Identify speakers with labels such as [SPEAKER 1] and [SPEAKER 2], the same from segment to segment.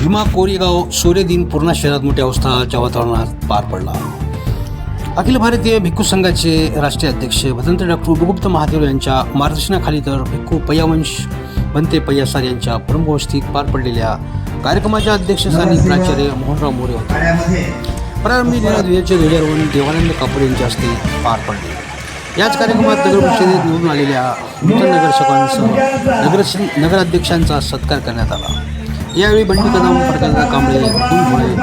[SPEAKER 1] भीमा कोरेगाव सूर्य दिन पूर्ण शहरात मोठ्या उत्साहाच्या वातावरणात पार पडला. अखिल भारतीय भिक्खू संघाचे राष्ट्रीय अध्यक्ष भदंत डॉक्टर उपगुप्त महादेव यांच्या मार्गदर्शनाखाली तर भिक्खू पय्यावंश बनते पय्यासार यांच्या प्रमुखवस्थित पार पडलेल्या कार्यक्रमाच्या अध्यक्षस्थानी प्राचार्य मोहनराव मोरे होते. प्रारंभी ध्वजाचे ध्वजारोहण देवानंद कापूर यांच्या हस्ते पार पडले. याच कार्यक्रमात नगर परिषदेत निवडून आलेल्या नूतन नगरसेवकांसह नगर नगराध्यक्षांचा सत्कार करण्यात आला. यावेळी बंडी कदम प्रकाशदा कांबळे मुकुल भोळे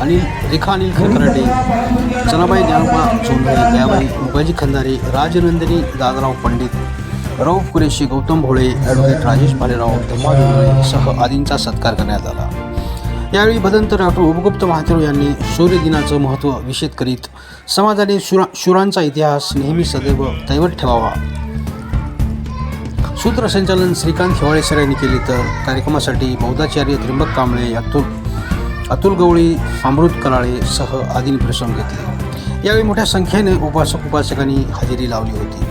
[SPEAKER 1] अनिल रेखा अनिल खरखराटे चनाबाई ज्ञानोबा चोंदळे दयाबाई मुकाजी खंदारे राजनंदिनी दादराव पंडित रौफ कुरेशी गौतम भोळे ॲडव्होकेट राजेश भालेराव धम्मा जोंधळे सह आदींचा सत्कार करण्यात आला. यावेळी भदंत डॉक्टर उपगुप्त महाथेरो यांनी सूर्यदिनाचं महत्त्व विषेद करीत समाजाने शुरा शुरांचा इतिहास नेहमी सदैव दैवत ठेवावा. सूत्रसंचालन श्रीकांत हिवाळे सर यांनी केले तर कार्यक्रमासाठी बौद्धाचार्य त्र्यंबक कांबळे अतुल अतुल गवळी अमृत कराळे सह आदींनी प्रसंग घेतले. यावेळी मोठ्या संख्येने उपासक उपासकांनी हजेरी लावली होती.